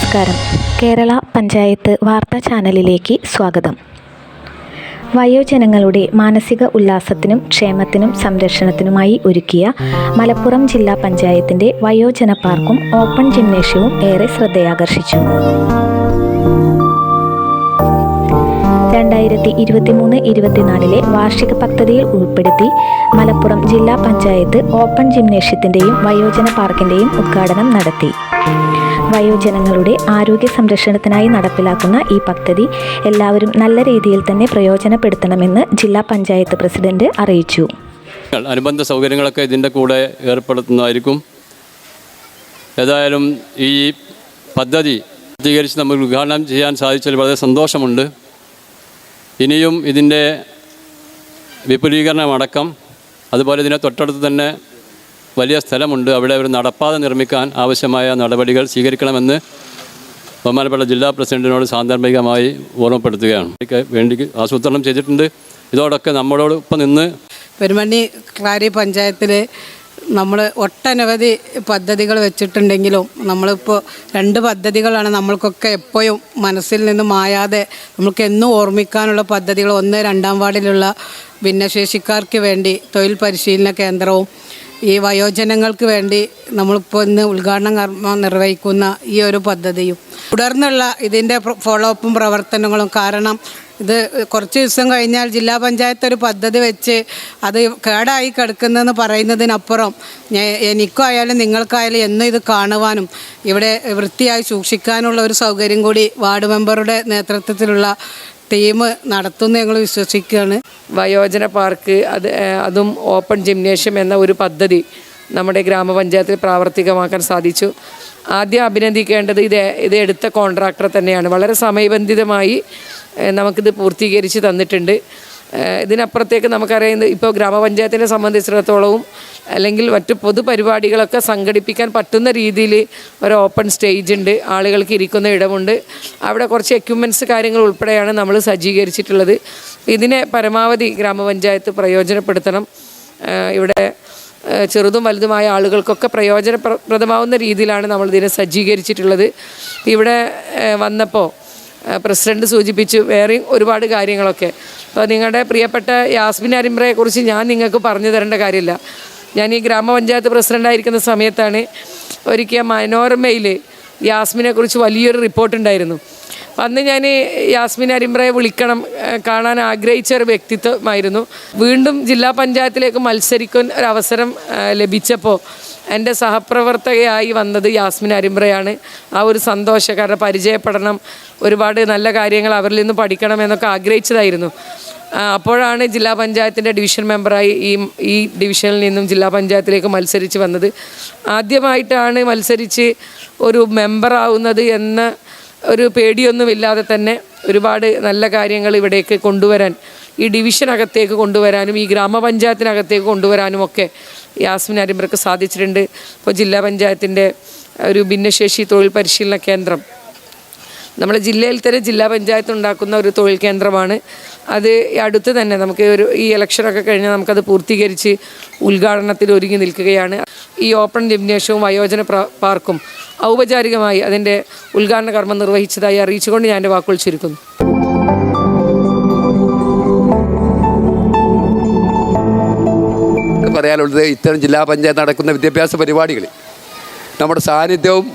നമസ്കാരം. കേരള പഞ്ചായത്ത് വാർത്താ ചാനലിലേക്ക് സ്വാഗതം. വയോജനങ്ങളുടെ മാനസിക ഉല്ലാസത്തിനും ക്ഷേമത്തിനും സംരക്ഷണത്തിനുമായി ഒരുക്കിയ മലപ്പുറം ജില്ലാ പഞ്ചായത്തിന്റെ വയോജന പാർക്കും ഓപ്പൺ ജിംനേഷ്യവും ഏറെ ശ്രദ്ധയാകർഷിച്ചു. രണ്ടായിരത്തി ഇരുപത്തിമൂന്ന് ഇരുപത്തിനാലിലെ വാർഷിക പദ്ധതിയിൽ ഉൾപ്പെടുത്തി മലപ്പുറം ജില്ലാ പഞ്ചായത്ത് ഓപ്പൺ ജിംനേഷ്യത്തിന്റെയും വയോജന പാർക്കിന്റെയും ഉദ്ഘാടനം നടത്തി. വയോജനങ്ങളുടെ ആരോഗ്യ സംരക്ഷണത്തിനായി നടപ്പിലാക്കുന്ന ഈ പദ്ധതി എല്ലാവരും നല്ല രീതിയിൽ തന്നെ പ്രയോജനപ്പെടുത്തണമെന്ന് ജില്ലാ പഞ്ചായത്ത് പ്രസിഡന്റ് അറിയിച്ചു. അനുബന്ധ സൗകര്യങ്ങളൊക്കെ ഇതിന്റെ കൂടെ ഏർപ്പെടുത്തുന്നതായിരിക്കും. ഏതായാലും ഈ പദ്ധതി പൂർത്തീകരിച്ച് നമുക്ക് ഉദ്ഘാടനം ചെയ്യാൻ സാധിച്ചതിൽ വളരെ സന്തോഷമുണ്ട്. ഇനിയും ഇതിന്റെ വിപുലീകരണമടക്കം അതുപോലെ ഇതിനെ തൊട്ടടുത്ത് തന്നെ വലിയ സ്ഥലമുണ്ട്. അവിടെ ഒരു നടപ്പാത നിർമ്മിക്കാൻ ആവശ്യമായ നടപടികൾ സ്വീകരിക്കണമെന്ന് ബഹുമാനപ്പെട്ട ജില്ലാ പ്രസിഡന്റിനോട് സാന്ദർഭികമായി ഓർമ്മപ്പെടുത്തുകയാണ്. വേണ്ടി ആസൂത്രണം ചെയ്തിട്ടുണ്ട്. ഇതോടൊക്കെ നമ്മളോടൊപ്പം നിന്ന് പെരുമണി ക്ലാരി പഞ്ചായത്തിൽ നമ്മൾ ഒട്ടനവധി പദ്ധതികൾ വെച്ചിട്ടുണ്ടെങ്കിലും നമ്മളിപ്പോൾ രണ്ട് പദ്ധതികളാണ് നമ്മൾക്കൊക്കെ എപ്പോഴും മനസ്സിൽ നിന്ന് മായാതെ നമ്മൾക്ക് എന്നും ഓർമ്മിക്കാനുള്ള പദ്ധതികൾ ഒന്ന് രണ്ടാം വാർഡിലുള്ള ഭിന്നശേഷിക്കാർക്ക് വേണ്ടി തൊഴിൽ പരിശീലന കേന്ദ്രവും ഈ വയോജനങ്ങൾക്ക് വേണ്ടി നമ്മളിപ്പോൾ ഇന്ന് ഉദ്ഘാടന കർമ്മം നിർവഹിക്കുന്ന ഈ ഒരു പദ്ധതിയും. തുടർന്നുള്ള ഇതിന്റെ ഫോളോ അപ്പും പ്രവർത്തനങ്ങളും കാരണം ഇത് കുറച്ച് ദിവസം കഴിഞ്ഞാൽ ജില്ലാ പഞ്ചായത്ത് ഒരു പദ്ധതി വെച്ച് അത് കേടായി കിടക്കുന്നതെന്ന് പറയുന്നതിനപ്പുറം എനിക്കും എനിക്കായാലും നിങ്ങൾക്കായാലും എന്നും ഇത് കാണുവാനും ഇവിടെ വൃത്തിയായി സൂക്ഷിക്കാനുള്ള ഒരു സൗകര്യം കൂടി വാർഡ് മെമ്പറുടെ നേതൃത്വത്തിലുള്ള ടീം നടത്തുന്ന ഞങ്ങൾ വിശ്വസിക്കുകയാണ്. വയോജന പാർക്ക് അത് അതും ഓപ്പൺ ജിംനേഷ്യം എന്ന ഒരു പദ്ധതി നമ്മുടെ ഗ്രാമപഞ്ചായത്തിൽ പ്രാവർത്തികമാക്കാൻ സാധിച്ചു. ആദ്യം അഭിനന്ദിക്കേണ്ടത് ഇത് ഇത് എടുത്ത കോൺട്രാക്ടർ തന്നെയാണ്. വളരെ സമയബന്ധിതമായി നമുക്കിത് പൂർത്തീകരിച്ച് തന്നിട്ടുണ്ട്. ഇതിനപ്പുറത്തേക്ക് നമുക്കറിയുന്നത് ഇപ്പോൾ ഗ്രാമപഞ്ചായത്തിനെ സംബന്ധിച്ചിടത്തോളവും അല്ലെങ്കിൽ മറ്റ് പൊതുപരിപാടികളൊക്കെ സംഘടിപ്പിക്കാൻ പറ്റുന്ന രീതിയിൽ ഒരു ഓപ്പൺ സ്റ്റേജ് ഉണ്ട് ആളുകൾക്ക് ഇരിക്കുന്ന ഇടമുണ്ട്. അവിടെ കുറച്ച് എക്യുപ്മെന്റ്സ് കാര്യങ്ങൾ ഉൾപ്പെടെയാണ് നമ്മൾ സജ്ജീകരിച്ചിട്ടുള്ളത്. ഇതിനെ പരമാവധി ഗ്രാമപഞ്ചായത്ത് പ്രയോജനപ്പെടുത്തണം. ഇവിടെ ചെറുതും വലുതുമായ ആളുകൾക്കൊക്കെ പ്രയോജനപ്രദമാവുന്ന രീതിയിലാണ് നമ്മൾ ഇതിനെ സജ്ജീകരിച്ചിട്ടുള്ളത്. ഇവിടെ വന്നപ്പോൾ പ്രസിഡന്റ് സൂചിപ്പിച്ചു വേറെയും ഒരുപാട് കാര്യങ്ങളൊക്കെ. അപ്പോൾ നിങ്ങളുടെ പ്രിയപ്പെട്ട യാസ്മിൻ അരിമ്പ്രയെക്കുറിച്ച് ഞാൻ നിങ്ങൾക്ക് പറഞ്ഞു തരേണ്ട കാര്യമില്ല. ഞാൻ ഈ ഗ്രാമപഞ്ചായത്ത് പ്രസിഡന്റായിരിക്കുന്ന സമയത്താണ് ഒരിക്കൽ മനോരമയിൽ യാസ്മിനെക്കുറിച്ച് വലിയൊരു റിപ്പോർട്ടുണ്ടായിരുന്നു അന്ന് ഞാൻ യാസ്മിൻ അരിമ്പ്രയെ വിളിക്കണം കാണാൻ ആഗ്രഹിച്ച ഒരു വ്യക്തിത്വമായിരുന്നു. വീണ്ടും ജില്ലാ പഞ്ചായത്തിലേക്ക് മത്സരിക്കാൻ ഒരു അവസരം ലഭിച്ചപ്പോൾ എന്റെ സഹപ്രവർത്തകയായി വന്നത് യാസ്മിൻ അരിമ്പ്രയാണ്. ആ ഒരു സന്തോഷം കാരണം പരിചയപ്പെടണം ഒരുപാട് നല്ല കാര്യങ്ങൾ അവരിൽ നിന്ന് പഠിക്കണം എന്നൊക്കെ ആഗ്രഹിച്ചതായിരുന്നു. അപ്പോഴാണ് ജില്ലാ പഞ്ചായത്തിന്റെ ഡിവിഷൻ മെമ്പറായി ഈ ഈ ഡിവിഷനിൽ നിന്നും ജില്ലാ പഞ്ചായത്തിലേക്ക് മത്സരിച്ച് വന്നത്. ആദ്യമായിട്ടാണ് മത്സരിച്ച് ഒരു മെമ്പറാവുന്നത് എന്ന ഒരു പേടിയൊന്നുമില്ലാതെ തന്നെ ഒരുപാട് നല്ല കാര്യങ്ങൾ ഇവിടേക്ക് കൊണ്ടുവരാൻ ഈ ഡിവിഷനകത്തേക്ക് കൊണ്ടുവരാനും ഈ ഗ്രാമപഞ്ചായത്തിനകത്തേക്ക് കൊണ്ടുവരാനും ഒക്കെ യാസ്മിൻ അരിമ്പർക്ക് സാധിച്ചിട്ടുണ്ട്. ഇപ്പോൾ ജില്ലാ പഞ്ചായത്തിന്റെ ഒരു ഭിന്നശേഷി തൊഴിൽ പരിശീലന കേന്ദ്രം. നമ്മുടെ ജില്ലയിൽ തന്നെ ജില്ലാ പഞ്ചായത്ത് ഉണ്ടാക്കുന്ന ഒരു തൊഴിൽ കേന്ദ്രമാണ്. അത് അടുത്ത് തന്നെ നമുക്ക് ഒരു ഈ ഇലക്ഷനൊക്കെ കഴിഞ്ഞാൽ നമുക്കത് പൂർത്തീകരിച്ച് ഉദ്ഘാടനത്തിൽ ഒരുങ്ങി നിൽക്കുകയാണ്. ഈ ഓപ്പൺ ജിംനേഷ്യവും വയോജന പാർക്കും ഔപചാരികമായി അതിന്റെ ഉദ്ഘാടന കർമ്മം നിർവഹിച്ചതായി അറിയിച്ചുകൊണ്ട് ഞാൻ എന്റെ വാക്കുകൾ ചുരുക്കുന്നു. പറയാനുള്ളത് ഇത്തരം ജില്ലാ പഞ്ചായത്ത് നടക്കുന്ന വിദ്യാഭ്യാസ പരിപാടികൾ നമ്മുടെ സാന്നിധ്യവും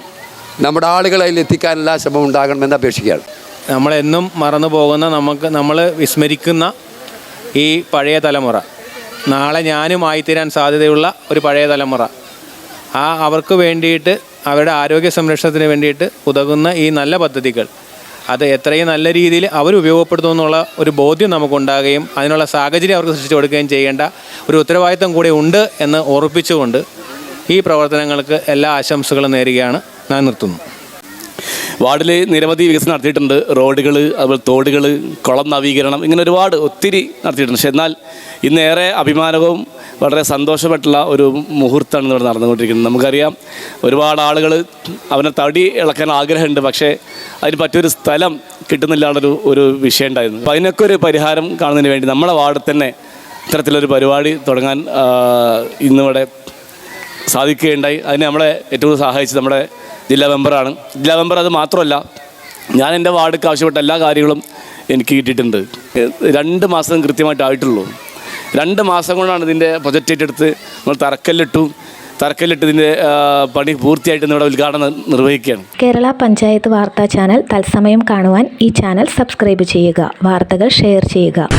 നമ്മുടെ ആളുകളെ എത്തിക്കാനുള്ള ശ്രമം ഉണ്ടാകണമെന്ന് അപേക്ഷിക്കുകയാണ്. നമ്മളെന്നും മറന്നു പോകുന്ന നമുക്ക് നമ്മൾ വിസ്മരിക്കുന്ന ഈ പഴയ തലമുറ. നാളെ ഞാനും ആയിത്തീരാൻ സാധ്യതയുള്ള ഒരു പഴയ തലമുറ. ആ അവർക്ക് വേണ്ടിയിട്ട് അവരുടെ ആരോഗ്യ സംരക്ഷണത്തിന് വേണ്ടിയിട്ട് ഉതകുന്ന ഈ നല്ല പദ്ധതികൾ. അത് എത്രയും നല്ല രീതിയിൽ അവർ ഉപയോഗപ്പെടുത്തുമെന്നുള്ള ഒരു ബോധ്യം നമുക്കുണ്ടാകുകയും അതിനുള്ള സാഹചര്യം അവർക്ക് സൃഷ്ടിച്ചു കൊടുക്കുകയും ചെയ്യേണ്ട ഒരു ഉത്തരവാദിത്തം കൂടെ ഉണ്ട് എന്ന് ഓർപ്പിച്ചുകൊണ്ട് ഈ പ്രവർത്തനങ്ങൾക്ക് എല്ലാ ആശംസകളും നേരുകയാണ്. ഞാൻ നിർത്തുന്നു. വാർഡിൽ നിരവധി വികസനം നടത്തിയിട്ടുണ്ട്. റോഡുകൾ അതുപോലെ തോടുകൾ കുളം നവീകരണം ഇങ്ങനെ ഒരുപാട് ഒത്തിരി നടത്തിയിട്ടുണ്ട്. പക്ഷെ എന്നാൽ ഇന്നേറെ അഭിമാനവും വളരെ സന്തോഷപ്പെട്ടുള്ള ഒരു മുഹൂർത്തമാണ് ഇവിടെ നടന്നുകൊണ്ടിരിക്കുന്നത്. നമുക്കറിയാം ഒരുപാട് ആളുകൾ അവനെ തടി ഇളക്കാൻ ആഗ്രഹമുണ്ട്. പക്ഷേ അതിന് പറ്റിയൊരു സ്ഥലം കിട്ടുന്നില്ലാണ്ടൊരു ഒരു വിഷയം ഉണ്ടായിരുന്നു. അപ്പോൾ അതിനൊക്കെ ഒരു പരിഹാരം കാണുന്നതിന് വേണ്ടി നമ്മുടെ വാർഡിൽ തന്നെ ഇത്തരത്തിലൊരു പരിപാടി തുടങ്ങാൻ ഇന്നിവിടെ സാധിക്കുകയുണ്ടായി. അതിന് നമ്മളെ ഏറ്റവും സഹായിച്ചത് നമ്മുടെ ജില്ലാ മെമ്പറാണ്. ജില്ലാ മെമ്പർ അത് മാത്രമല്ല ഞാൻ എന്റെ വാർഡൊക്കെ ആവശ്യപ്പെട്ട എല്ലാ കാര്യങ്ങളും എനിക്ക് കിട്ടിയിട്ടുണ്ട്. രണ്ട് മാസം കൃത്യമായിട്ട് ആയിട്ടുള്ളൂ. രണ്ട് മാസം കൊണ്ടാണ് ഇതിന്റെ പ്രൊജക്റ്റ് ഏറ്റെടുത്ത് നമ്മൾ തറക്കല്ലിട്ടു. ഇതിന്റെ പണി പൂർത്തിയായിട്ട് ഇവിടെ ഉദ്ഘാടനം നിർവഹിക്കുകയാണ്. കേരള പഞ്ചായത്ത് വാർത്താ ചാനൽ തത്സമയം കാണുവാൻ ഈ ചാനൽ സബ്സ്ക്രൈബ് ചെയ്യുക. വാർത്തകൾ ഷെയർ ചെയ്യുക.